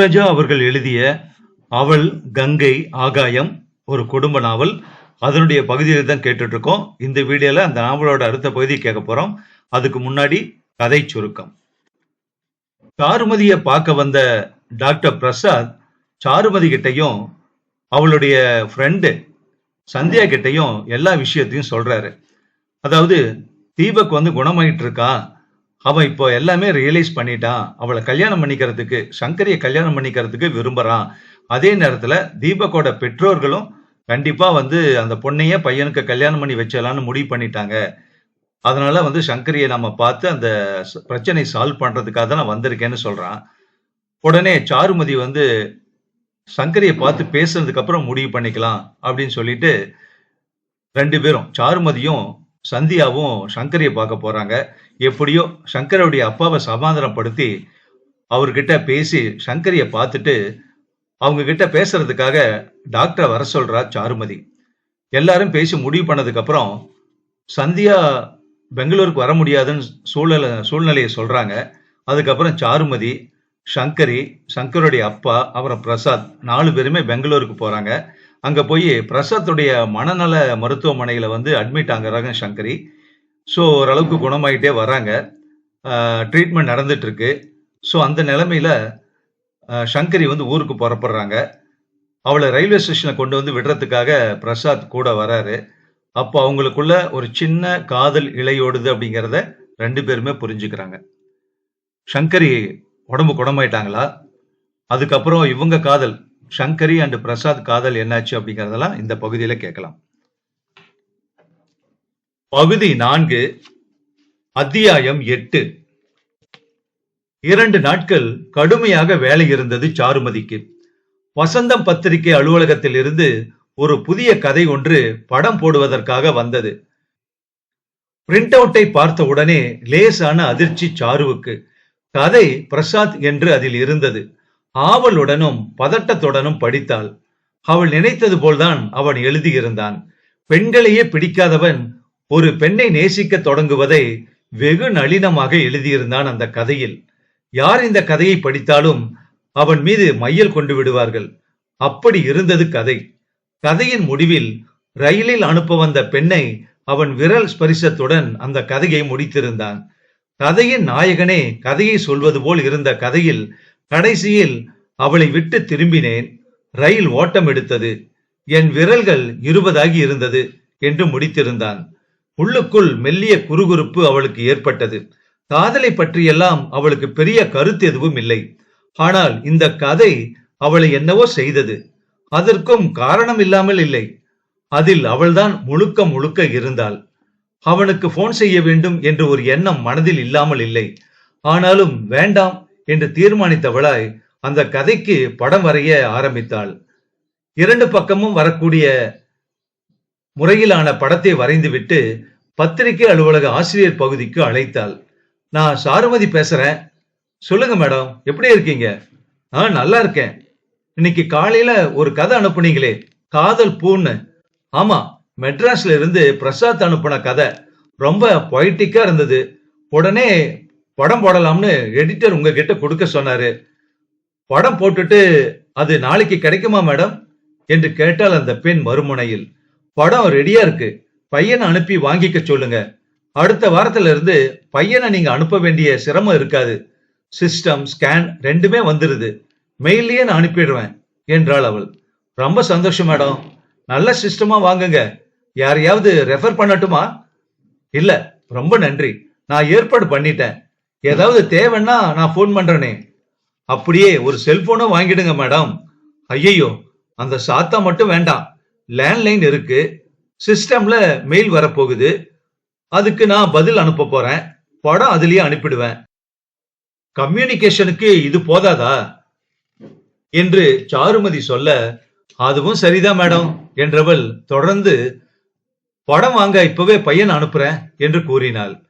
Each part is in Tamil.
சுப்ரஜா அவர்கள் எழுதிய அவள் கங்கை ஆகாயம் ஒரு குடும்ப நாவல். அதனுடைய பகுதியில் தான் கேட்டுட்ருக்கோம். இந்த வீடியோல அந்த நாவலோட அடுத்த பகுதி கேட்க போகிறோம் அதுக்கு முன்னாடி கதை சுருக்கம். சாருமதியை பார்க்க வந்த டாக்டர் பிரசாத் சாருமதி கிட்டையும் அவளுடைய ஃப்ரெண்டு சந்தியா கிட்டையும் எல்லா விஷயத்தையும் சொல்கிறாரு அதாவது தீபக் வந்து குணமாயிட்டு இருக்கான் அவன் இப்போ எல்லாமே ரியலைஸ் பண்ணிட்டான் அவளை கல்யாணம் பண்ணிக்கிறதுக்கு சங்கரியை கல்யாணம் பண்ணிக்கிறதுக்கு விரும்புறான் அதே நேரத்துல தீபக்கோட பெற்றோர்களும் கண்டிப்பா வந்து அந்த பொண்ணையே பையனுக்கு கல்யாணம் பண்ணி வச்சலான்னு முடிவு பண்ணிட்டாங்க. அதனால வந்து சங்கரியை நம்ம பார்த்து அந்த பிரச்சனை சால்வ் பண்றதுக்காக தான் நான் வந்திருக்கேன்னு சொல்றான். உடனே சாருமதி வந்து சங்கரியை பார்த்து பேசுனதுக்கு அப்புறம் முடிவு பண்ணிக்கலாம் அப்படின்னு சொல்லிட்டு ரெண்டு பேரும் சாருமதியும் சந்தியாவும் சங்கரியை பார்க்க போறாங்க. எப்படியோ சங்கரோடைய அப்பாவை சமாதானப்படுத்தி அவர்கிட்ட பேசி சங்கரியை பார்த்துட்டு அவங்க கிட்ட பேசுறதுக்காக டாக்டரை வர சொல்றா சாருமதி. எல்லாரும் பேசி முடிவு பண்ணதுக்கு அப்புறம் சந்தியா பெங்களூருக்கு வர முடியாதுன்னு சூழ்நிலை சூழ்நிலையை சொல்றாங்க. அதுக்கப்புறம் சாருமதி சங்கரி சங்கருடைய அப்பா அப்புறம் பிரசாத் நாலு பேருமே பெங்களூருக்கு போறாங்க. அங்கே போய் பிரசாத்துடைய மனநல மருத்துவமனையில் வந்து அட்மிட் ஆகுறாங்க சங்கரி. ஸோ ஓரளவுக்கு குணமாயிட்டே வராங்க ட்ரீட்மெண்ட் நடந்துட்டுருக்கு. ஸோ அந்த நிலமையில் சங்கரி வந்து ஊருக்கு புறப்படுறாங்க. அவளை ரயில்வே ஸ்டேஷனில் கொண்டு வந்து விடுறதுக்காக பிரசாத் கூட வராரு. அப்போ அவங்களுக்குள்ள ஒரு சின்ன காதல் இலையோடுது அப்படிங்கிறத ரெண்டு பேருமே புரிஞ்சுக்கிறாங்க. சங்கரி உடம்பு குணமாயிட்டாங்களா? அதுக்கப்புறம் இவங்க காதல் சங்கரி அண்ட் பிரசாத் காதல் என்னாச்சு அப்படிங்கறதெல்லாம் இந்த பகுதியில கேட்கலாம். பகுதி நான்கு அத்தியாயம் எட்டு. இரண்டு நாட்கள் கடுமையாக வேலை இருந்தது சாருமதிக்கு. வசந்தம் பத்திரிகை அலுவலகத்தில் இருந்து ஒரு புதிய கதை ஒன்று படம் போடுவதற்காக வந்தது. பிரிண்ட் அவுட்டை பார்த்த உடனே லேசான அதிர்ச்சி சாருவுக்கு. கதை பிரசாத் என்று அதில் இருந்தது. ஆவலுடனும் பதட்டத்துடனும் படித்தாள். அவள் நினைத்தது போல்தான் அவன் எழுதியிருந்தான். பெண்களையே பிடிக்காதவன் ஒரு பெண்ணை நேசிக்க தொடங்குவதை வெகு நளினமாக எழுதியிருந்தான் அந்த கதையில். யார் இந்த கதையை படித்தாலும் அவன் மீது மையல் கொண்டு விடுவார்கள். அப்படி இருந்தது கதை. கதையின் முடிவில் ரயிலில் அனுப்ப வந்த பெண்ணை அவன் விரல் ஸ்பரிசத்துடன் அந்த கதையை முடித்திருந்தான். கதையின் நாயகனே கதையை சொல்வது போல் இருந்த கதையில் கடைசியில் அவளை விட்டு திரும்பினேன். ரயில் ஓட்டம் எடுத்தது. என் விரல்கள் இருபதாகி இருந்தது என்று முடித்திருந்தான். உள்ளுக்குள் மெல்லிய குறுகுறுப்பு அவளுக்கு ஏற்பட்டது. காதலை பற்றியெல்லாம் அவளுக்கு பெரிய கருத்து எதுவும் இல்லை. ஆனால் இந்த கதை அவளை என்னவோ செய்தது. அதற்கும் காரணம் இல்லாமல் இல்லை. அதில் அவள்தான் முழுக்க முழுக்க இருந்தாள். அவனுக்கு போன் செய்ய வேண்டும் என்ற ஒரு எண்ணம் மனதில் இல்லாமல் இல்லை. ஆனாலும் வேண்டாம் என்று தீர்மானித்தவளாய் அந்த கதைக்கு படம் வரைய ஆரம்பித்தாள். இரண்டு பக்கமும் வரக்கூடிய முறையிலான படத்தை வரைந்துவிட்டு பத்திரிகை அலுவலக ஆசிரியர் பகுதிக்கு அழைத்தாள். நான் சாருமதி பேசுறேன். சொல்லுங்க மேடம் எப்படி இருக்கீங்க? ஆ நல்லா இருக்கேன். இன்னைக்கு காலையில ஒரு கதை அனுப்புனீங்களே காதல் பூன்னு. ஆமா மெட்ராஸ்ல இருந்து பிரசாத் அனுப்புன கதை. ரொம்ப பொய்டிக்கா இருந்தது. உடனே படம் போடலாம்னு எடிட்டர் உங்ககிட்ட கொடுக்க சொன்னாரு. படம் போட்டுட்டு அது நாளைக்கு கிடைக்குமா மேடம்? என்று கேட்டால் அந்த பெண் மறுமுனையில் படம் ரெடியா இருக்கு. பையனை அனுப்பி வாங்கிக்க சொல்லுங்க. அடுத்த வாரத்துல இருந்து பையனை நீங்க அனுப்ப வேண்டிய சிரமம் இருக்காது. சிஸ்டம் ஸ்கேன் ரெண்டுமே வந்துருது. மெயிலே நான் அனுப்பிடுவேன் என்றாள் அவள். ரொம்ப சந்தோஷம் மேடம். நல்ல சிஸ்டமா வாங்குங்க. யாரையாவது ரெஃபர் பண்ணட்டுமா? இல்ல. ரொம்ப நன்றி. நான் ஏற்பாடு பண்ணிட்டேன். ஏதாவது தேவைன்னா நான் ஃபோன் பண்றேனே. அப்படியே ஒரு செல்போனும் வாங்கிடுங்க மேடம் ஐயையோ அந்த சாத்தா மட்டும் வேண்டாம். லேண்ட்லைன் இருக்கு. சிஸ்டம்ல மெயில் வரப்போகுது. அதுக்கு நான் பதில் அனுப்ப போறேன். படம் அதுலயே அனுப்பிடுவேன். கம்யூனிகேஷனுக்கு இது போதாதா? என்று சாருமதி சொல்ல அதுவும் சரிதான் மேடம் என்றவள் தொடர்ந்து படம் வாங்க இப்பவே பையன் அனுப்புறேன் என்று கூறினாள்.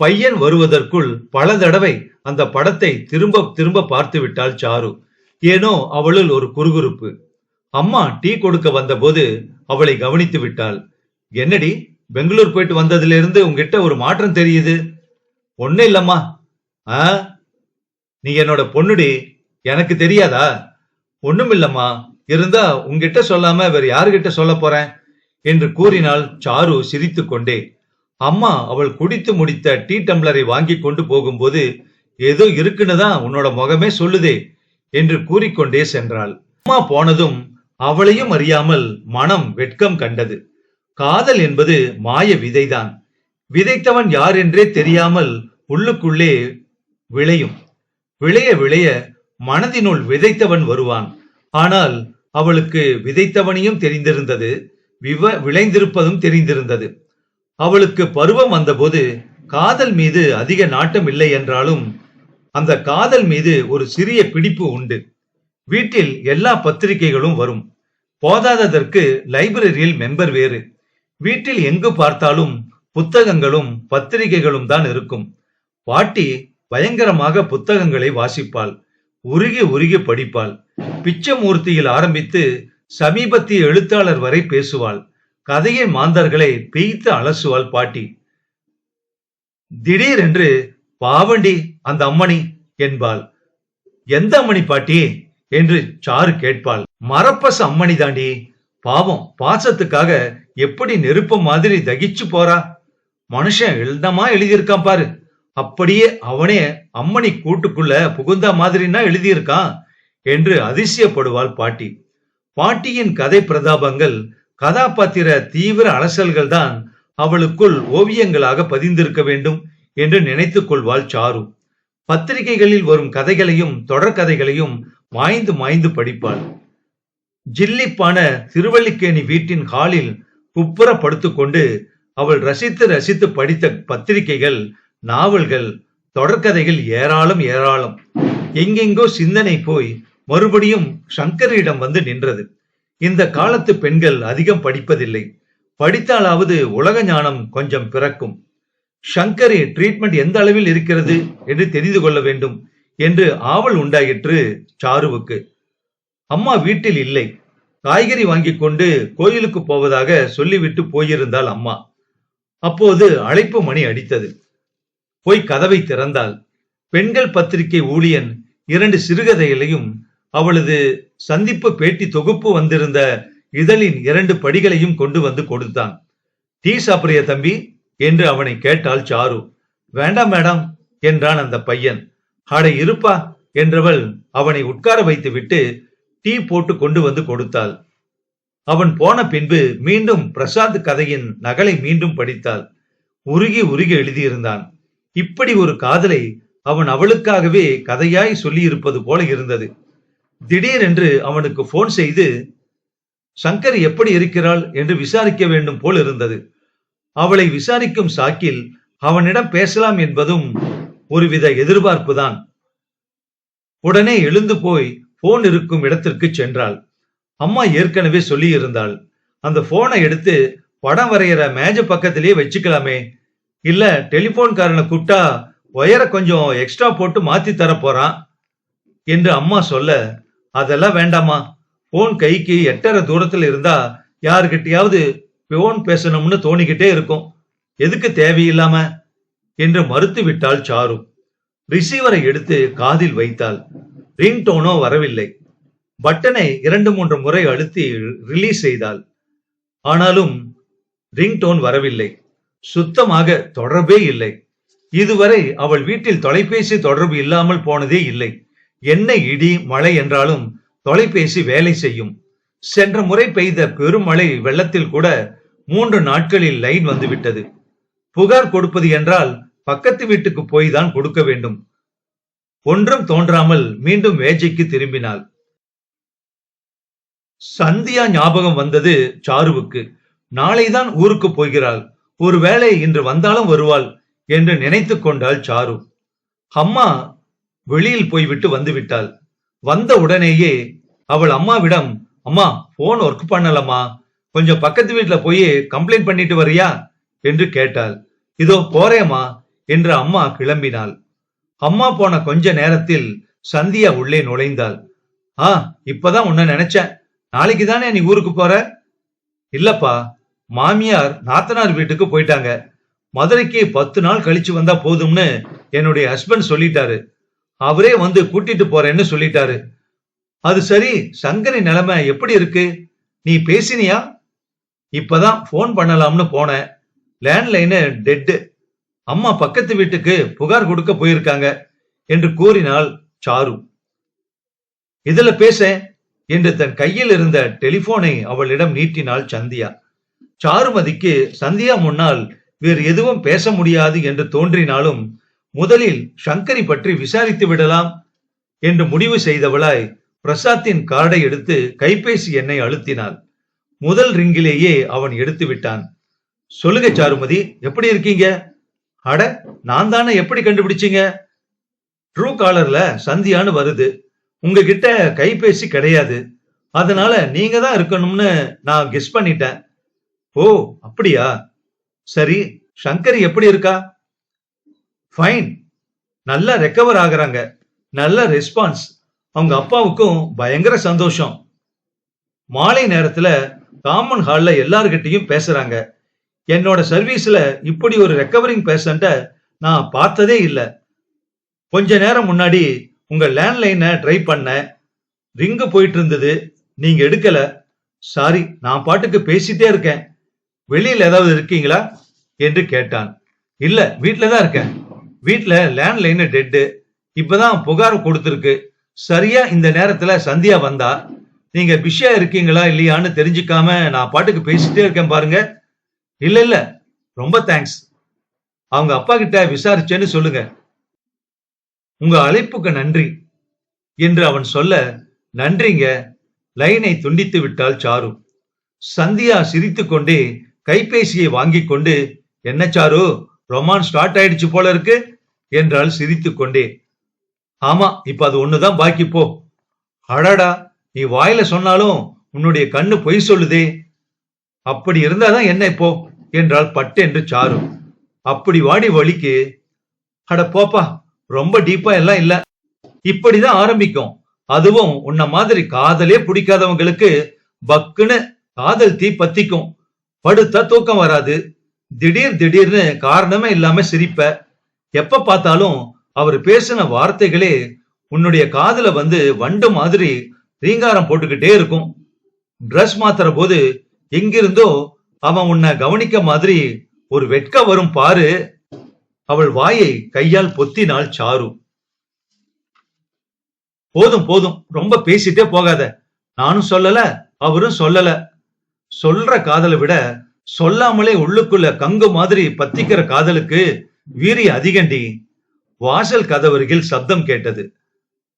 பையன் வருவதற்குள் பல தடவை அந்த படத்தை திரும்ப திரும்ப பார்த்து விட்டாள் சாரு. ஏனோ அவளுள் ஒரு குறுகுறுப்பு. அம்மா டீ கொடுக்க வந்தபோது அவளை கவனித்து விட்டாள். என்னடி பெங்களூர் போயிட்டு வந்ததுல இருந்து உங்ககிட்ட ஒரு மாற்றம் தெரியுது? ஒன்னும் இல்லம்மா. ஆ? நீ என்னோட பொண்ணுடி. எனக்கு தெரியாதா? ஒண்ணுமில்லம்மா இருந்தா உங்ககிட்ட சொல்லாம வேற யாருகிட்ட சொல்ல போறேன்? என்று கூறினாள் சாரு சிரித்துக்கொண்டே. அம்மா அவள் குடித்து முடித்த டீ டம்ளரை வாங்கி கொண்டு போகும்போது ஏதோ இருக்குன்னு தான் உன்னோட முகமே சொல்லுதே என்று கூறிக்கொண்டே சென்றாள். அம்மா போனதும் அவளையும் அறியாமல் மனம் வெட்கம் கண்டது. காதல் என்பது மாய விதைதான். விதைத்தவன் யார் என்றே தெரியாமல் உள்ளுக்குள்ளே விளையும். விளைய விளைய மனதினுள் விதைத்தவன் வருவான். ஆனால் அவளுக்கு விதைத்தவனையும் தெரிந்திருந்தது விவ விளைந்திருப்பதும் தெரிந்திருந்தது. அவளுக்கு பருவம் வந்தபோது காதல் மீது அதிக நாட்டம் இல்லை என்றாலும் அந்த காதல் மீது ஒரு சிறிய பிடிப்பு உண்டு. வீட்டில் எல்லா பத்திரிகைகளும் வரும். போதாததற்கு லைப்ரரியில் மெம்பர் வேறு. வீட்டில் எங்கு பார்த்தாலும் புத்தகங்களும் பத்திரிகைகளும் தான் இருக்கும். பாட்டி பயங்கரமாக புத்தகங்களை வாசிப்பாள். உருகி உருகி படிப்பாள். பிச்சமூர்த்தியில் ஆரம்பித்து சமீபத்திய எழுத்தாளர் வரை பேசுவாள். கதையை மாந்தர்களை பெய்த்து அலசுவாள் பாட்டி. திடீரென்று பாவண்டி அந்த அம்மணி என்பாள். எந்த அம்மணி பாட்டி? என்று சாரு கேட்பாள். மரப்பச அம்மணி தாண்டி. பாவம் பாசத்துக்காக எப்படி நெருப்பு மாதிரி தகிச்சு போறா? மனுஷன் எழுதமா எழுதியிருக்கான் பாரு. அப்படியே அவனே அம்மணி கூட்டுக்குள்ள புகுந்த மாதிரினா எழுதியிருக்கான் என்று அதிசயப்படுவாள் பாட்டி. பாட்டியின் கதை பிரதாபங்கள் கதாபாத்திர தீவிர அலசல்கள் தான் அவளுக்குள் ஓவியங்களாக பதிந்திருக்க வேண்டும் என்று நினைத்துக் கொள்வாள் சாரு. பத்திரிகைகளில் வரும் கதைகளையும் தொடர்கதைகளையும் மாய்ந்து மாய்ந்து படிப்பாள். ஜில்லிப்பான திருவள்ளிக்கேணி வீட்டின் ஹாலில் குப்புற படுத்துக்கொண்டு அவள் ரசித்து ரசித்து படித்த பத்திரிகைகள் நாவல்கள் தொடர்கதைகள் ஏராளம் ஏராளம். எங்கெங்கோ சிந்தனை போய் மறுபடியும் சங்கரிடம் வந்து நின்றது. இந்த காலத்து பெண்கள் அதிகம் படிப்பதில்லை. படித்தாலாவது உலக ஞானம் கொஞ்சம் பிறக்கும். ஷங்கரி ட்ரீட்மெண்ட் எந்த அளவில் இருக்கிறது என்று தெரிந்து கொள்ள வேண்டும் என்று ஆவல் உண்டாயிற்று சாருவுக்கு. அம்மா வீட்டில் இல்லை. காய்கறி வாங்கி கொண்டு கோயிலுக்கு போவதாக சொல்லிவிட்டு போயிருந்தாள் அம்மா. அப்போது அழைப்பு மணி அடித்தது. போய் கதவை திறந்தாள். பெண்கள் பத்திரிகை ஊழியன் இரண்டு சிறுகதைகளையும் அவளது சந்திப்பு பேட்டி தொகுப்பு வந்திருந்த இதழின் இரண்டு படிகளையும் கொண்டு வந்து கொடுத்தான். டீ சாப்பிடுறிய தம்பி? என்று அவனை கேட்டாள் சாரு. வேண்டாம் மேடம் என்றான் அந்த பையன். அட இருப்பா என்றவள் அவனை உட்கார வைத்துவிட்டு டீ போட்டு கொண்டு வந்து கொடுத்தாள். அவன் போன பின்பு மீண்டும் பிரசாந்த் கதையின் நகலை மீண்டும் படித்தாள். உருகி உருகி எழுதியிருந்தான். இப்படி ஒரு காதலை அவன் அவளுக்காகவே கதையாய் சொல்லி இருப்பது போல இருந்தது. திடீரென்று அவனுக்கு போன் செய்து சங்கர் எப்படி இருக்கிறாள்? என்று விசாரிக்க வேண்டும் போல் இருந்தது. அவளை விசாரிக்கும் சாக்கில் அவனிடம் பேசலாம் என்பதும் ஒருவித எதிர்பார்ப்புதான். உடனே எழுந்து போய் போன் இருக்கும் இடத்திற்கு சென்றாள். அம்மா ஏற்கனவே சொல்லி இருந்தாள் அந்த போனை எடுத்து படம் வரைகிற மேஜ பக்கத்திலேயே வச்சுக்கலாமே. இல்ல டெலிபோன்காரனை கூப்பிட்டா ஒயரை கொஞ்சம் எக்ஸ்ட்ரா போட்டு மாத்தி தர போறான். என்று அம்மா சொல்ல அதெல்லாம் வேண்டாமா? போன் கைக்கு எட்டரை தூரத்துல இருந்தா யாருக்கிட்டையாவது போன் பேசணும்னு தோணிக்கிட்டே இருக்கும். எதுக்கு தேவையில்லாம? என்று மறுத்து விட்டாள் சாரு. ரிசீவரை எடுத்து காதில் வைத்தாள். ரிங் டோனோ வரவில்லை. பட்டனை இரண்டு மூன்று முறை அழுத்தி ரிலீஸ் செய்தாள். ஆனாலும் ரிங் டோன் வரவில்லை. சுத்தமாக தொடர்பே இல்லை. இதுவரை அவள் வீட்டில் தொலைபேசி தொடர்பு இல்லாமல் போனதே இல்லை. என்ன இடி மழை என்றாலும் தொலைபேசி வேலை செய்யும். சென்ற முறை பெய்த பெருமழை வெள்ளத்தில் கூட மூன்று நாட்களில் லைன் வந்துவிட்டது. புகார் கொடுப்பது என்றால் பக்கத்து வீட்டுக்கு போய் தான் கொடுக்க வேண்டும். ஒன்றும் தோன்றாமல் மீண்டும் வேஜைக்கு திரும்பினாள். சந்தியா ஞாபகம் வந்தது சாருவுக்கு. நாளைதான் ஊருக்கு போகிறாள். ஒருவேளை இன்று வந்தாலும் வருவாள் என்று நினைத்து கொண்டாள் சாரு. அம்மா வெளியில் போய்விட்டு வந்து விட்டாள். வந்த உடனேயே அவள் அம்மாவிடம் அம்மா போன் ஒர்க் பண்ணலம்மா. கொஞ்சம் பக்கத்து வீட்டுல போய் கம்ப்ளைண்ட் பண்ணிட்டு வரியா? என்று கேட்டாள். இதோ போறேம்மா என்று அம்மா கிளம்பினாள். அம்மா போன கொஞ்ச நேரத்தில் சந்தியா உள்ளே நுழைந்தாள். ஆ இப்பதான் உன்னை நினைச்சேன். நாளைக்கு தானே நீ ஊருக்கு போற? இல்லப்பா மாமியார் நாத்தனார் வீட்டுக்கு போயிட்டாங்க. மதுரைக்கு பத்து நாள் கழிச்சு வந்தா போதும்னு என்னுடைய ஹஸ்பண்ட் சொல்லிட்டாரு. அவரே வந்து கூட்டிட்டு போறேன்னு சொல்லிட்டாரு. அது சரி சங்கரி நிலைமை எப்படி இருக்கு? நீ பேசினியா? இப்பதான் ஃபோன் பண்ணலாம்னு போனேன். லேண்ட்லைனு டெட்டு அம்மா பக்கத்து வீட்டுக்கு புகார் கொடுக்க போயிருக்காங்க என்று கூறினாள் சாரு. இதுல பேச என்று தன் கையில் இருந்த டெலிபோனை அவளிடம் நீட்டினாள் சந்தியா. சாருமதிக்கு சந்தியா முன்னால் வேறு எதுவும் பேச முடியாது என்று தோன்றினாலும் முதலில் சங்கரி பற்றி விசாரித்து விடலாம் என்று முடிவு செய்தவளாய் பிரசாத்தின் கார்டை எடுத்து கைபேசி எண்ணை அழுத்தினாள். முதல் ரிங்கிலேயே அவன் எடுத்து விட்டான். சொல்லுங்க சாருமதி எப்படி இருக்கீங்க? அட நான் தானே எப்படி கண்டுபிடிச்சீங்க? ட்ரூ காலர்ல சந்தியான்னு வருது. உங்ககிட்ட கைபேசி கிடையாது. அதனால நீங்க தான் இருக்கணும்னு நான் கெஸ் பண்ணிட்டேன். ஓ அப்படியா? சரி சங்கரி எப்படி இருக்கா? ஃபைன் நல்லா ரெக்கவர் ஆகுறாங்க. நல்ல ரெஸ்பான்ஸ் அவங்க அப்பாவுக்கும் பயங்கர சந்தோஷம். மாலை நேரத்துல காமன் ஹால்ல எல்லார்கிட்டையும் பேசுறாங்க. என்னோட சர்வீஸ்ல இப்படி ஒரு ரெக்கவரிங் பேஷண்ட்டை நான் பார்த்ததே இல்லை. கொஞ்ச நேரம் முன்னாடி உங்க லேண்ட்லைனை ட்ரை பண்ணேன் ரிங்கு போயிட்டு இருந்தது. நீங்க எடுக்கல. சாரி நான் பாட்டுக்கு பேசிட்டே இருக்கேன். வெளியில ஏதாவது இருக்கீங்களா? என்று கேட்டான். இல்ல வீட்டில தான் இருக்கேன். வீட்ல லேண்ட்லைன் டெட்டு இப்பதான் புகார் கொடுத்துருக்கு. சரியா இந்த நேரத்துல சந்தியா வந்தா நீங்க பிஷியா இருக்கீங்களா இல்லையான்னு தெரிஞ்சுக்காம நான் பாட்டுக்கு பேசிட்டே இருக்கேன் பாருங்க. இல்ல இல்ல. ரொம்ப தேங்க்ஸ் அவங்க அப்பா கிட்ட விசாரிச்சேன்னு சொல்லுங்க. உங்க அழைப்புக்கு நன்றி. என்று அவன் சொல்ல நன்றிங்க. லைனை துண்டித்து விட்டாள் சாரு சந்தியா சிரித்து கொண்டே கைபேசியை வாங்கிக் கொண்டு என்ன சாரு? ரொமான் ஸ்டார்ட் ஆயிடுச்சு போல இருக்கு என்றால் சிரித்து கொண்டே. ஆமா இப்ப அது ஒண்ணுதான் பாக்கி போ. அடடா நீ வாயில சொன்னாலும் உன்னுடைய கண்ணு பொய் சொல்லுதே. அப்படி இருந்தாதான் என்ன இப்போ? பட்டு என்று சாரு அப்படி வாடி வலிக்கு அட போப்பா ரொம்ப டீப்பா எல்லாம் இல்ல. இப்படிதான் ஆரம்பிக்கும். அதுவும் உன்ன மாதிரி காதலே பிடிக்காதவங்களுக்கு பக்குன்னு காதல் தீ பத்திக்கும். படுத்தா தூக்கம் வராது. திடீர் திடீர்னு காரணமே இல்லாம சிரிப்ப. எப்ப பார்த்தாலும் அவர் பேசின வார்த்தைகளே உன்னுடைய காதுல வந்து வண்டு மாதிரி ரீங்காரம் போட்டுக்கிட்டே இருக்கும். ட்ரெஸ் மாத்துற போது எங்கிருந்தோ அவன் உன்னை கவனிக்க மாதிரி ஒரு வெட்க வரும் பாரு. அவள் வாயை கையால் பொத்தினாள் சாரு போதும் போதும். ரொம்ப பேசிட்டே போகாத. நானும் சொல்லல அவரும் சொல்லல. சொல்ற காதலை விட சொல்லாமலே உள்ளுக்குள்ள கங்கு மாதிரி பத்திக்கிற காதலுக்கு வீரி அதிகண்டி. வாசல் கதவருகில் சப்தம் கேட்டது.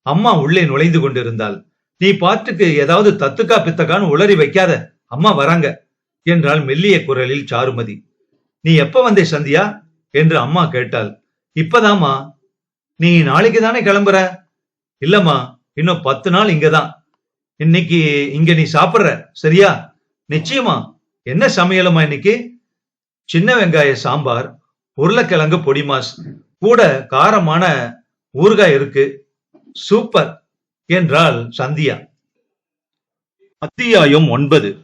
அம்மா உள்ளே நுழைந்து கொண்டிருந்தாள். நீ பாட்டுக்கு ஏதாவது தத்துக்கா பித்தக்கான்னு உளறி வைக்காத. அம்மா வராங்க என்றாள் மெல்லிய குரலில் சாருமதி. நீ எப்ப வந்தே சந்தியா? என்று அம்மா கேட்டாள். இப்பதாம்மா. நீ நாளைக்கு தானே கிளம்புற? இல்லம்மா இன்னும் பத்து நாள் இங்கதான். இன்னைக்கு இங்க நீ சாப்பிடுற சரியா? நிச்சயமா. என்ன சமையலம்மா இன்னைக்கு? சின்ன வெங்காய சாம்பார் உருளைக்கிழங்கு பொடிமாஸ் கூட காரமான ஊறுகாய் இருக்கு. சூப்பர் என்றாள் சந்தியா. அத்தியாயம் ஒன்பது.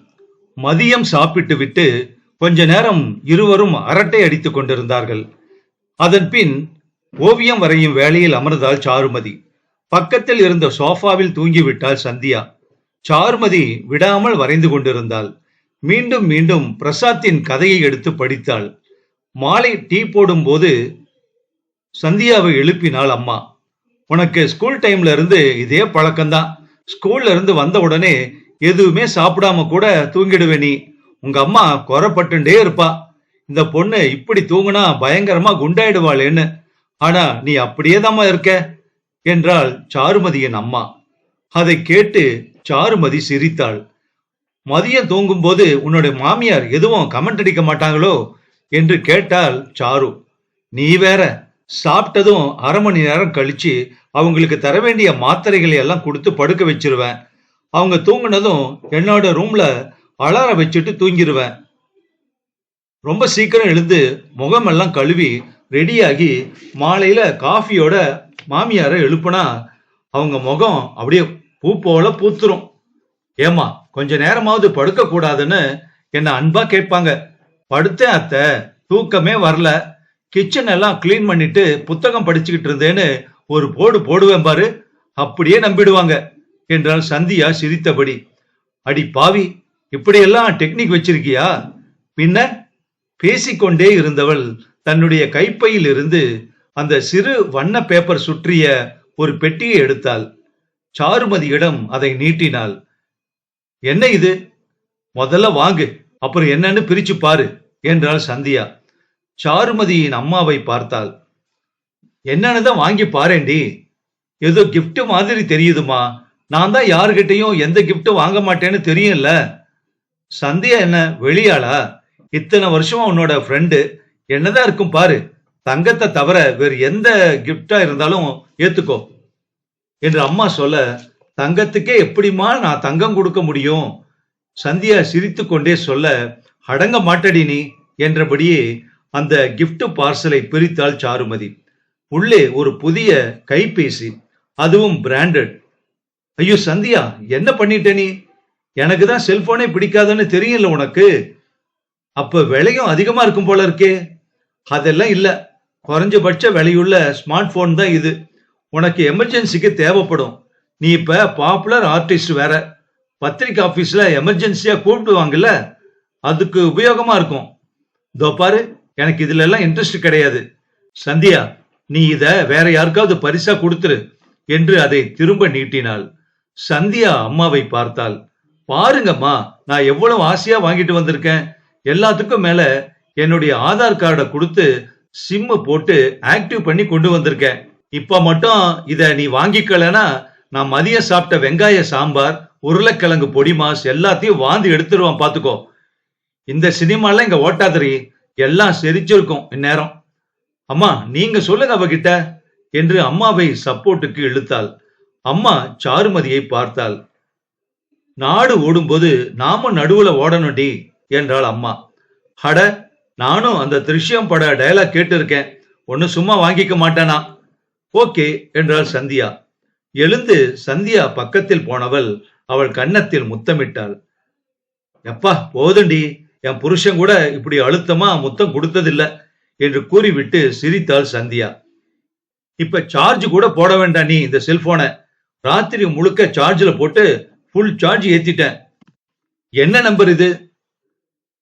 மதியம் சாப்பிட்டு விட்டு கொஞ்ச நேரம் இருவரும் அரட்டை அடித்துக் கொண்டிருந்தார்கள். அதன் பின் ஓவியம் வரையும் வேலையில் அமர்ந்தாள் சாருமதி. பக்கத்தில் இருந்த சோஃபாவில் தூங்கிவிட்டாள் சந்தியா. சாருமதி விடாமல் வரைந்து கொண்டிருந்தாள். மீண்டும் மீண்டும் பிரசாத்தின் கதையை எடுத்து படித்தாள். மாலை டீ போடும்போது சந்தியாவை எழுப்பினாள் அம்மா. உனக்கு ஸ்கூல் டைம்ல இருந்து இதே பழக்கம்தான். ஸ்கூல்ல இருந்து வந்த உடனே எதுவுமே சாப்பிடாம கூட தூங்கிடுவே நீ. உங்க அம்மா குறப்பட்டுண்டே இருப்பா. இந்த பொண்ணு இப்படி தூங்குனா பயங்கரமா குண்டாயிடுவாளேன்னு. ஆனா நீ அப்படியே இருக்க? என்றாள் சாருமதியின் அம்மா. அதை கேட்டு சாருமதி சிரித்தாள். மதியம் தூங்கும்போது உன்னுடைய மாமியார் எதுவும் கமெண்ட் அடிக்க மாட்டாங்களோ என்று கேட்டால் சாரு நீ வேற சாப்பிட்டதும் அரை மணி நேரம் கழிச்சு அவங்களுக்கு தர வேண்டிய மாத்திரைகளை எல்லாம் கொடுத்து படுக்க வச்சிருவேன். அவங்க தூங்கினதும் என்னோட ரூம்ல அலாரம் வச்சுட்டு தூங்கிடுவேன் ரொம்ப சீக்கிரம் எழுந்து முகமெல்லாம் கழுவி ரெடியாகி மாலையில காஃபியோட மாமியாரை எழுப்புனா அவங்க முகம் அப்படியே பூ போல பூத்துரும். ஏமா கொஞ்ச நேரமாவது படுக்க கூடாதுன்னு என்ன அன்பா கேட்பாங்க. படுத்தேன் அத்தை. தூக்கமே வரல. கிச்சன் எல்லாம் க்ளீன் பண்ணிட்டு புத்தகம் படிச்சுக்கிட்டு இருந்தேன்னு ஒரு போடு போடுவேன் பாரு. அப்படியே நம்பிடுவாங்க. என்றாள் சந்தியா சிரித்தபடி. அடி பாவி இப்படியெல்லாம் டெக்னிக் வச்சிருக்கியா? பின்ன பேசிக்கொண்டே இருந்தவள் தன்னுடைய கைப்பையில் இருந்து அந்த சிறு வண்ண பேப்பர் சுற்றிய ஒரு பெட்டியை எடுத்தாள். சாருமதியிடம் அதை நீட்டினாள். என்ன இது? முதல்ல வாங்கு அப்புறம் என்னன்னு பிரிச்சு பாரு என்றாள் சந்தியா. சாருமதியின் அம்மாவை பார்த்தாள். என்னன்னு தான் வாங்கி பாரேண்டி. ஏதோ கிஃப்ட் மாதிரி தெரியுதுமா? நான் தான் யாருகிட்டயும் எந்த கிஃப்ட்டும் வாங்க மாட்டேன்னு தெரியும்ல. சந்தியா என்ன வெளியாளா? இத்தனை வருஷமா உன்னோட ஃப்ரெண்டு என்னதான் இருக்கும் பாரு தங்கத்தை தவிர வேறு எந்த கிஃப்டா இருந்தாலும் ஏத்துக்கோ என்று அம்மா சொல்ல தங்கத்துக்கே எப்படிம்மா நான் தங்கம் கொடுக்க முடியும்? சந்தியா சிரித்துக்கொண்டே சொல்ல அடங்க மாட்டடி நீ என்றபடியே அந்த கிஃப்ட் பார்சலை பிரித்தாள் சாருமதி. உள்ளே ஒரு புதிய கைபேசி அதுவும் பிராண்டட் ஐயோ சந்தியா என்ன பண்ணிட்ட நீ? எனக்கு தான் செல்போனே பிடிக்காதுன்னு தெரியல உனக்கு. அப்ப விலையும் அதிகமா இருக்கும் போல இருக்கே. அதெல்லாம் இல்ல. குறைஞ்சபட்ச விலையுள்ள ஸ்மார்ட் போன் தான் இது. உனக்கு எமர்ஜென்சிக்கு தேவைப்படும். நீ இப்ப பாப்புலர் ஆர்டிஸ்ட் வேற. பத்திரிக்கை ஆபீஸ்ல எமர்ஜென்சியா கூப்பிடுவாங்கல்ல அதுக்கு உபயோகமா இருக்கும். இதோ பாரு எனக்கு இதுல எல்லாம் இன்ட்ரெஸ்ட் கிடையாது. சந்தியா நீ இத வேற யாருக்காவது பரிசா கொடுத்துரு என்று அதை திரும்ப நீட்டினாள். சந்தியா அம்மாவை பார்த்தாள். பாருங்கம்மா நான் எவ்வளவு ஆசையா வாங்கிட்டு வந்திருக்கேன். எல்லாத்துக்கும் மேல என்னுடைய ஆதார் கார்டை கொடுத்து சிம்மு போட்டு ஆக்டிவ் பண்ணி கொண்டு வந்திருக்கேன். இப்ப மட்டும் இத நீ வாங்கிக்கலனா நான் மதியம் சாப்பிட்ட வெங்காய சாம்பார் உருளைக்கிழங்கு பொடி மாஸ் எல்லாத்தையும் வாந்தி எடுத்துருவான் பாத்துக்கோ. இந்த சினிமாலாம் இங்க ஓட்டாதரி எல்லாம் செரிச்சிருக்கும் இந்நேரம். அம்மா நீங்க சொல்லுங்க அவகிட்ட என்று அம்மாவை சப்போர்ட்டுக்கு இழுத்தாள். அம்மா சாருமதியை பார்த்தாள். நாடு ஓடும்போது நாமும் நடுவுல ஓடணும்டி என்றாள் அம்மா. அட நானும் அந்த திருஷ்யம் பட டயலாக் கேட்டிருக்கேன். ஒன்னு சும்மா வாங்கிக்க மாட்டேனா? ஓகே என்றாள் சந்தியா. எழுந்து சந்தியா பக்கத்தில் போனவள் அவள் கன்னத்தில் முத்தமிட்டாள். எப்பா போதுண்டி. என் புருஷன் கூட இப்படி அழுத்தமா முத்தம் கொடுத்ததில்ல என்று கூறிவிட்டு சிரித்தாள் சந்தியா. இப்ப சார்ஜ் கூட போட வேண்டாம் நீ இந்த செல்போனை ராத்திரி முழுக்க சார்ஜ்ல போட்டு ஃபுல் சார்ஜ் ஏத்திட்டேன். என்ன நம்பர் இது?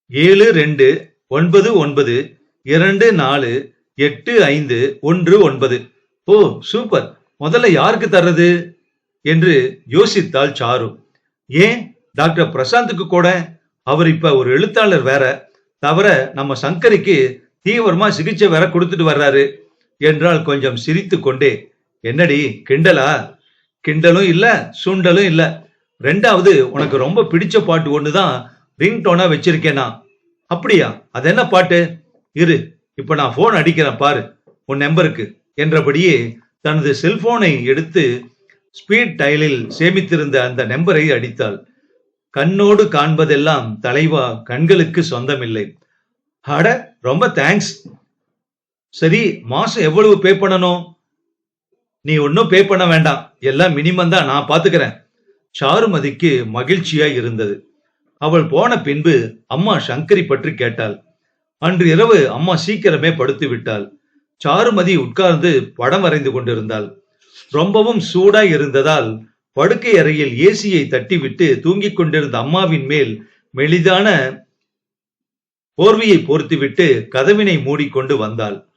ஏழு ரெண்டு ஒன்பது ஒன்பது இரண்டு நாலு எட்டு ஐந்து ஒன்று ஒன்பது. ஓ சூப்பர் முதல்ல யாருக்கு தர்றது? என்று யோசித்தாள் சாரு. ஏன்? டாக்டர் பிரசாந்துக்கு கூட. அவர் இப்ப ஒரு எழுத்தாளர் வேற. தவிர நம்ம சங்கரிக்கு தீவிரமா சிகிச்சை வேற கொடுத்துட்டு வர்றாரு என்றால் கொஞ்சம் சிரித்து கொண்டே என்னடி கிண்டலா? கிண்டலும் இல்ல சுண்டலும் இல்ல. ரெண்டாவது உனக்கு ரொம்ப பிடிச்ச பாட்டு ஒண்ணுதான் ரிங்டோனா வச்சிருக்கேனா? அப்படியா? அது என்ன பாட்டு? இரு இப்ப நான் போன் அடிக்கிறேன் பாரு. உன் நம்பருக்கு என்றபடியே தனது செல்போனை எடுத்து ஸ்பீட் டயலில் சேமித்திருந்த அந்த நம்பரை அடித்தாள். கண்ணோடு காண்பதெல்லாம் தலைவா கண்களுக்கு சொந்தமில்லை. அட ரொம்ப தேங்க்ஸ் சரி மாசம் எவ்வளவு பே பண்ணணும்? நீ ஒன்னும் பே பண்ண வேண்டாம். எல்லாம் மினிமம் தான். நான் பாத்துக்கிறேன். சாருமதிக்கு மகிழ்ச்சியா இருந்தது. அவள் போன பின்பு அம்மா சங்கரி பற்றி கேட்டாள். அன்று இரவு அம்மா சீக்கிரமே படுத்து விட்டாள். சாருமதி உட்கார்ந்து படம் வரைந்து கொண்டிருந்தாள். ரொம்பவும் சூடாய் இருந்ததால் படுக்கை அறையில் ஏசியை தட்டிவிட்டு தூங்கிக் கொண்டிருந்த அம்மாவின் மேல் மெலிதான போர்வையை போர்த்துவிட்டு கதவினை மூடிக்கொண்டு வந்தாள்.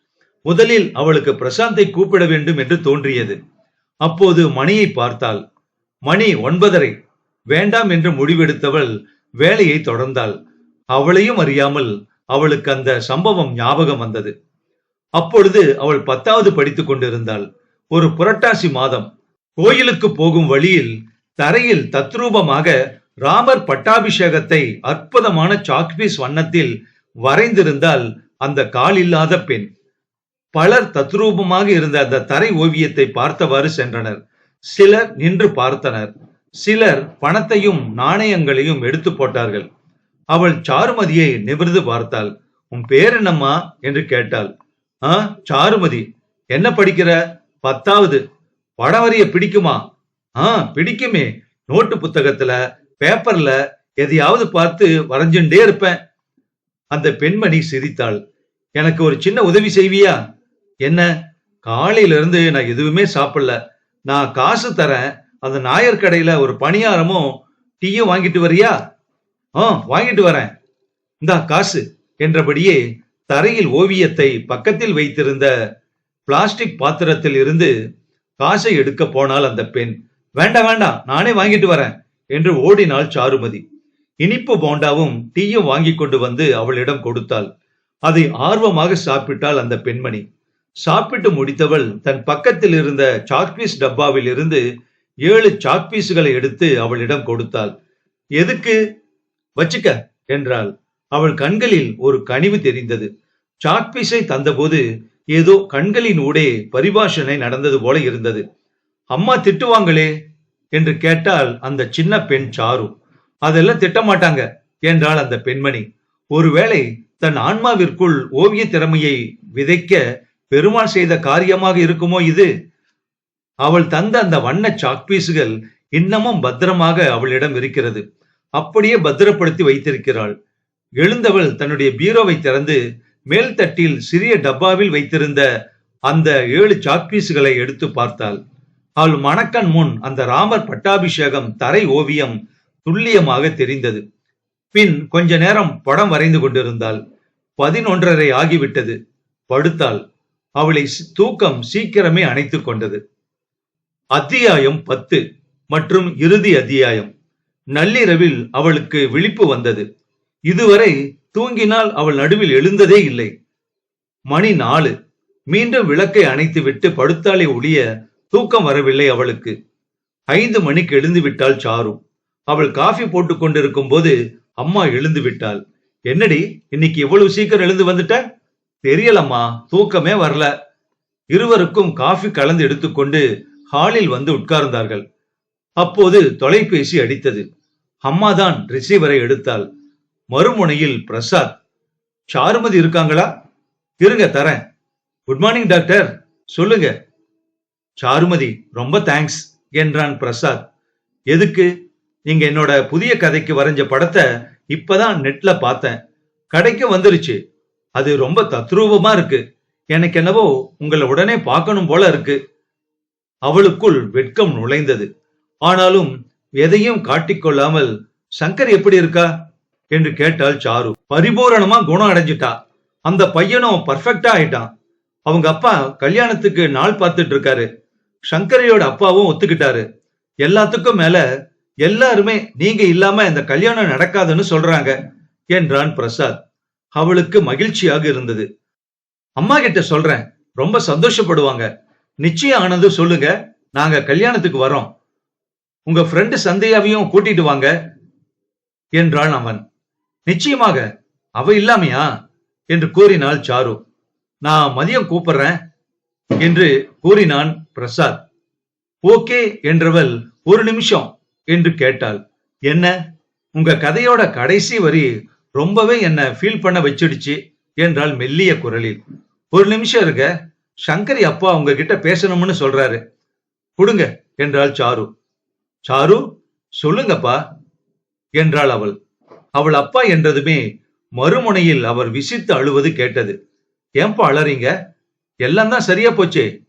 முதலில் அவளுக்கு பிரசாந்தை கூப்பிட வேண்டும் என்று தோன்றியது. அப்போது மணியை பார்த்தாள். மணி ஒன்பதரை. வேண்டாம் என்று முடிவெடுத்தவள் வேலையை தொடர்ந்தாள். அவளையும் அறியாமல் அவளுக்கு அந்த சம்பவம் ஞாபகம் வந்தது. அப்பொழுது அவள் பத்தாவது படித்துக் கொண்டிருந்தாள் ஒரு புரட்டாசி மாதம் கோயிலுக்கு போகும் வழியில் தரையில் தத்ரூபமாக ராமர் பட்டாபிஷேகத்தை அற்புதமான சாக்பீஸ் வண்ணத்தில் வரைந்திருந்தால் அந்த கால் இல்லாத பெண். பலர் தத்ரூபமாக இருந்த அந்த தரை ஓவியத்தை பார்த்தவாறு சென்றனர். சிலர் நின்று பார்த்தனர். சிலர் பணத்தையும் நாணயங்களையும் எடுத்து போட்டார்கள். அவள் சாருமதியை நிமிர்ந்து பார்த்தாள். உன் பேர் என்னம்மா? என்று கேட்டாள். ஆ சாருமதி என்ன படிக்கிற? பத்தாவது. படம் வரைய பிடிக்குமா? ஆ பிடிக்குமே. நோட்டு புத்தகத்துல பேப்பர்ல எதையாவது பார்த்து வரைஞ்சுட்டே இருப்பேன். அந்த பெண்மணி சிரித்தாள். எனக்கு ஒரு சின்ன உதவி செய்வியா? என்ன? காலையில இருந்து நான் எதுவுமே சாப்பிடல. நான் காசு தரேன். அந்த நாயர் கடையில ஒரு பணியாரமும் டீயும் வாங்கிட்டு வரியா? ஆ வாங்கிட்டு வரேன். இந்தா காசு என்றபடியே தரையில் ஓவியத்தை பக்கத்தில் வைத்திருந்த பிளாஸ்டிக் பாத்திரத்தில் இருந்து காசை எடுக்க போனால் அந்த பெண் வேண்டாம் வேண்டாம் நானே வாங்கிட்டு வரேன் என்று ஓடினாள் சாருமதி. இனிப்பு போண்டாவும் டீயும் வாங்கி கொண்டு வந்து அவளிடம் கொடுத்தாள். அதை ஆர்வமாக சாப்பிட்டாள் அந்த பெண்மணி. சாப்பிட்டு முடித்தவள் தன் பக்கத்தில் இருந்த சாக்பீஸ் டப்பாவில் இருந்து ஏழு சாக்பீஸுகளை எடுத்து அவளிடம் கொடுத்தாள். எதுக்கு? வச்சுக்க என்றாள். அவள் கண்களில் ஒரு கனிவு தெரிந்தது. சாக்பீஸை தந்தபோது ஏதோ கண்களின் ஊடே பரிபாஷனை நடந்தது போல இருந்தது. அம்மா திட்டுவாங்களே? என்று கேட்டால் அந்த சின்ன பெண் சாரு. அதெல்லாம் திட்டமாட்டாங்க என்றாள் அந்த பெண்மணி. ஒருவேளை தன் ஆன்மாவிற்குள் ஓவிய திறமையை விதைக்க பெருமாள் செய்த காரியமாக இருக்குமோ இது? அவள் தந்த அந்த வண்ண சாக்பீஸுகள் இன்னமும் பத்திரமாக அவளிடம் இருக்கிறது. அப்படியே பத்திரப்படுத்தி வைத்திருக்கிறாள். எழுந்தவள் தன்னுடைய பீரோவை திறந்து மேல் தட்டில் சிறிய டப்பாவில் வைத்திருந்த அந்த ஏழு சாக்பீஸுகளை எடுத்து பார்த்தாள். அவள் மணக்கண் முன் அந்த ராமர் பட்டாபிஷேகம் தரை ஓவியம் துல்லியமாக தெரிந்தது. பின் கொஞ்ச நேரம் படம் வரைந்து கொண்டிருந்தாள். பதினொன்றரை ஆகிவிட்டது. படுத்தாள். அவளை தூக்கம் சீக்கிரமே அணைத்துக் கொண்டது. அத்தியாயம் பத்து மற்றும் இறுதி அத்தியாயம். நள்ளிரவில் அவளுக்கு விழிப்பு வந்தது. இதுவரை தூங்கினால் அவள் நடுவில் எழுந்ததே இல்லை. மணி நாலு. மீண்டும் விளக்கை அணைத்துவிட்டு படுத்தாலே ஒழிய தூக்கம் வரவில்லை அவளுக்கு. ஐந்து மணிக்கு எழுந்து விட்டாள் சாரு. அவள் காஃபி போட்டுக் கொண்டிருக்கும் போது அம்மா எழுந்து விட்டாள். என்னடி இன்னைக்கு இவ்வளவு சீக்கிரம் எழுந்து வந்துட்ட? தெரியலம்மா தூக்கமே வரல. இருவருக்கும் காஃபி கலந்து எடுத்துக்கொண்டு ஹாலில் வந்து உட்கார்ந்தார்கள். அப்போது தொலைபேசி அடித்தது. அம்மாதான் ரிசீவரை எடுத்தாள். மறுமுனையில் பிரசாத் சாருமதி இருக்காங்களா? இருங்க தரேன். குட் மார்னிங் டாக்டர் சொல்லுங்க. சாருமதி ரொம்ப தேங்க்ஸ் என்றான் பிரசாத். எதுக்கு? நீங்க என்னோட புதிய கதைக்கு வரைஞ்ச படத்தை இப்பதான் நெட்ல பார்த்தேன். கடைக்கு வந்துருச்சு. அது ரொம்ப தத்ரூபமா இருக்கு. எனக்கு என்னவோ உங்களை உடனே பார்க்கணும் போல இருக்கு. அவளுக்குள் வெட்கம் நுழைந்தது. ஆனாலும் எதையும் காட்டிக்கொள்ளாமல் சங்கர் எப்படி இருக்கா? என்று கேட்டாள் சாரு. பரிபூரணமா குணம் அடைஞ்சிட்டா. அந்த பையனும் பர்ஃபெக்டா ஆயிட்டான். அவங்க அப்பா கல்யாணத்துக்கு நாள் பார்த்துட்டு இருக்காரு. சங்கரையோட அப்பாவும் ஒத்துக்கிட்டாரு. எல்லாத்துக்கும் மேல எல்லாருமே நீங்க இல்லாம இந்த கல்யாணம் நடக்காதுன்னு சொல்றாங்க என்றான் பிரசாத். அவளுக்கு மகிழ்ச்சியாக இருந்தது. அம்மா கிட்ட சொல்றேன் ரொம்ப சந்தோஷப்படுவாங்க. நிச்சயம் ஆனது சொல்லுங்க நாங்க கல்யாணத்துக்கு வரோம் உங்க ஃப்ரெண்டு சந்தையாவையும் கூட்டிட்டு வாங்க என்றான் அவன். நிச்சயமாக அவ இல்லாமையா? என்று கூறினாள் சாரு. நான் மதியம் கூப்பிடுறேன் என்று கூறினான் பிரசாத். ஓகே என்றவள் ஒரு நிமிஷம் என்று கேட்டாள். என்ன? உங்க கதையோட கடைசி வரி ரொம்பவே என்ன ஃபீல் பண்ண வச்சிடுச்சு என்றாள் மெல்லிய குரலில். ஒரு நிமிஷம் இருக்க சங்கரி அப்பா உங்ககிட்ட பேசணும்னு சொல்றாரு. கொடுங்க என்றாள் சாரு. சாரு சொல்லுங்கப்பா என்றாள் அவள். அவள் அப்பா என்றதுமே மறுமுனையில் அவர் விசித்து அழுவது கேட்டது. ஏன்பா அழறீங்க? எல்லாம் தான் சரியா போச்சே.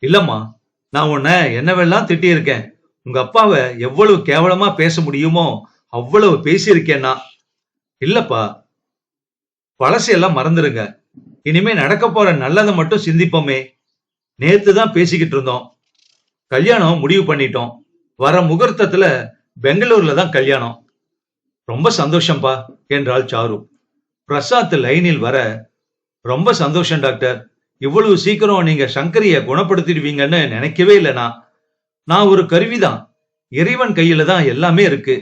இல்லம்மா நான் உன்னை என்னவெல்லாம் திட்டியிருக்கேன்? உங்க அப்பாவை எவ்வளவு கேவலமா பேச முடியுமோ அவ்வளவு பேசியிருக்கேன்னா. இல்லப்பா பழசையெல்லாம் மறந்துருங்க. இனிமே நடக்க போற நல்லதை மட்டும் சிந்திப்போமே. நேத்து தான் பேசிக்கிட்டு இருந்தோம். கல்யாணம் முடிவு பண்ணிட்டோம். வர முகூர்த்தத்துல பெங்களூர்ல தான் கல்யாணம். ரொம்ப சந்தோஷம்பா என்றாள் சாரு. பிரசாத் லைனில் வர ரொம்ப சந்தோஷம் டாக்டர். இவ்வளவு சீக்கிரம் நீங்க சங்கரிய குணப்படுத்திடுவீங்கன்னு நினைக்கவே இல்லைனா நான். நான் ஒரு கருவிதான். இறைவன் கையில தான் எல்லாமே இருக்கு.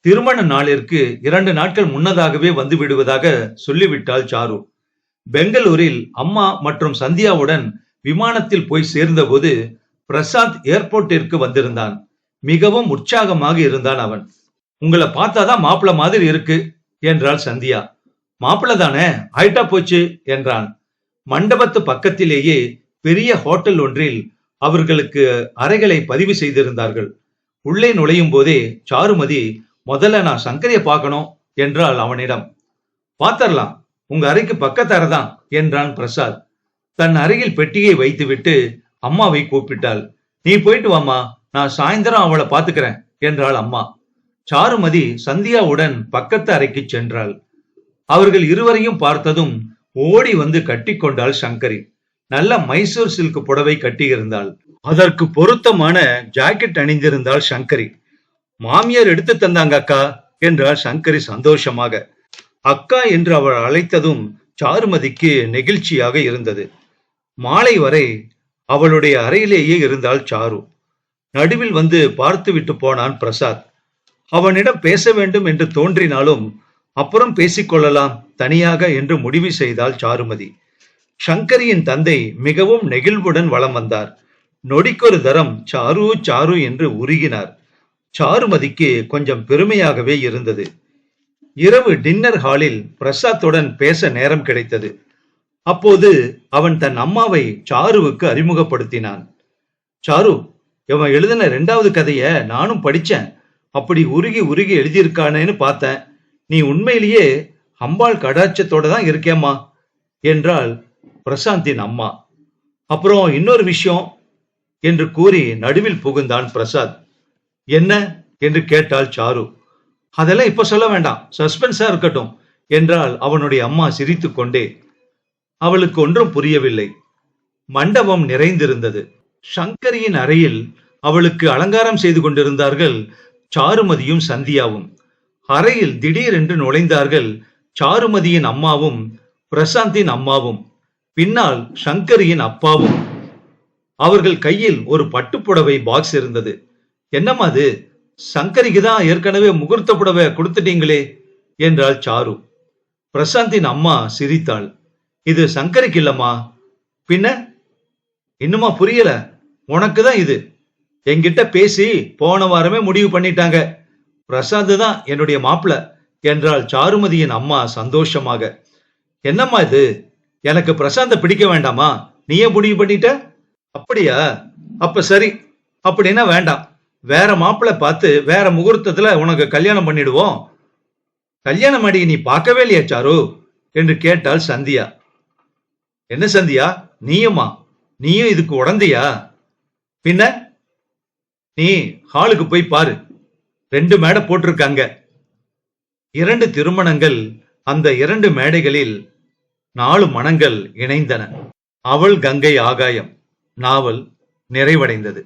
திருமண நாளிற்கு இரண்டு நாட்கள் முன்னதாகவே வந்து விடுவதாக சொல்லிவிட்டாள் சாரு. பெங்களூரில் அம்மா மற்றும் சந்தியாவுடன் விமானத்தில் போய் சேர்ந்தபோது பிரசாத் ஏர்போர்ட்டிற்கு வந்திருந்தான். மிகவும் உற்சாகமாக இருந்தான் அவன். உங்களை பார்த்தாதான் மாப்பிள்ள மாதிரி இருக்கு என்றாள் சந்தியா. மாப்பிள்ள தானே ஆயிட்டா போச்சு என்றான். மண்டபத்து பக்கத்திலேயே பெரிய ஹோட்டல் ஒன்றில் அவர்களுக்கு அறைகளை பதிவு செய்திருந்தார்கள். உள்ளே நுழையும் போதே சாருமதி முதல்ல நான் சங்கரிய பார்க்கணும் என்றாள் அவனிடம். பாத்தரலாம் உங்க அறைக்கு பக்கத்தரதான் என்றான் பிரசாத். தன் அருகில் பெட்டியை வைத்துவிட்டு அம்மாவை கூப்பிட்டாள். நீ போயிட்டு வாமா நான் சாயந்தரம் அவளை பாத்துக்கிறேன் என்றாள் அம்மா. சாருமதி சந்தியாவுடன் பக்கத்து அறைக்கு சென்றாள். அவர்கள் இருவரையும் பார்த்ததும் ஓடி வந்து கட்டிக்கொண்டாள் சங்கரி. நல்ல மைசூர் சில்க் புடவை கட்டியிருந்தாள். அதற்கு பொருத்தமான ஜாக்கெட் அணிந்திருந்தாள் சங்கரி. மாமியார் எடுத்து தந்தாங்க அக்கா என்றாள் சங்கரி சந்தோஷமாக. அக்கா என்று அவள் அழைத்ததும் சாருமதிக்கு நெகிழ்ச்சியாக இருந்தது. மாலை வரை அவளுடைய அறையிலேயே இருந்தாள் சாரு. நடுவில் வந்து பார்த்துவிட்டு போனான் பிரசாத். அவனிடம் பேச வேண்டும் என்று தோன்றினாலும் அப்புறம் பேசிக்கொள்ளலாம் தனியாக என்று முடிவு செய்தாள் சாருமதி. சங்கரியின் தந்தை மிகவும் நெகிழ்வுடன் வளம் வந்தார். நொடிக்கொரு தரம் சாரு சாரு என்று உருகினார். சாருமதிக்கு கொஞ்சம் பெருமையாகவே இருந்தது. இரவு டின்னர் ஹாலில் பிரசாத்துடன் பேச நேரம் கிடைத்தது. அப்போது அவன் தன் அம்மாவை சாருவுக்கு அறிமுகப்படுத்தினான். சாரு இவன் எழுதின ரெண்டாவது கதைய நானும் படிச்சேன். அப்படி உருகி உருகி எழுதியிருக்கானேன்னு பார்த்தேன். நீ உண்மையிலேயே அம்பாள் கடாட்சத்தோட தான் இருக்கேம்மா என்றாள் பிரசாந்தின் அம்மா. அப்புறம் இன்னொரு விஷயம் என்று கூறி நடுவில் புகுந்தான் பிரசாத். என்ன? என்று கேட்டாள் சாரு. அதெல்லாம் இப்ப சொல்ல வேண்டாம் சஸ்பென்ஸா இருக்கட்டும் என்றால் அவனுடைய அம்மா சிரித்து கொண்டே அவளுக்கு ஒன்றும் புரியவில்லை. மண்டபம் நிறைந்திருந்தது. சங்கரியின் அறையில் அவளுக்கு அலங்காரம் செய்து கொண்டிருந்தார்கள் சாருமதியும் சந்தியாவும். அறையில் திடீரென்று நுழைந்தார்கள் சாருமதியின் அம்மாவும் பிரசாந்தின் அம்மாவும் பின்னால் சங்கரியின் அப்பாவும். அவர்கள் கையில் ஒரு பட்டுப்புடவை பாக்ஸ் இருந்தது. என்னம்மா அது? சங்கரிக்கு தான் ஏற்கனவே முகூர்த்த புடவை கொடுத்துட்டீங்களே என்றாள் சாரு. பிரசாந்தின் அம்மா சிரித்தாள். இது சங்கரிக்கு இல்லம்மா. பின்ன? இன்னுமா புரியல. உனக்கு தான் இது. என்கிட்ட பேசி போன வாரமே முடிவு பண்ணிட்டாங்க. பிரசாந்த் தான் என்னுடைய மாப்பிள்ள என்றாள் சாருமதியின் அம்மா சந்தோஷமாக. என்னம்மா இது? எனக்கு பிரசாந்த பிடிக்க வேண்டாமா? நீயே முடிவு பண்ணிட்ட? அப்படியா? அப்ப சரி. அப்படின்னா வேண்டாம். வேற மாப்பிள்ள பார்த்து வேற முகூர்த்தத்துல உனக்கு கல்யாணம் பண்ணிடுவோம். கல்யாணம் அடி நீ பார்க்கவே இல்லையா சாரு? என்று கேட்டாள் சந்தியா. என்ன சந்தியா? நீயுமா? நீயும் இதுக்கு உடந்தையா? பின்ன? நீ ஹாலுக்கு போய் பாரு. ரெண்டு மேடை போட்டிருக்காங்க. இரண்டு திருமணங்கள் அந்த இரண்டு மேடைகளில் நாலு மனங்கள் இணைந்தன. அவள் கங்கை ஆகாயம் நாவல் நிறைவடைந்தது.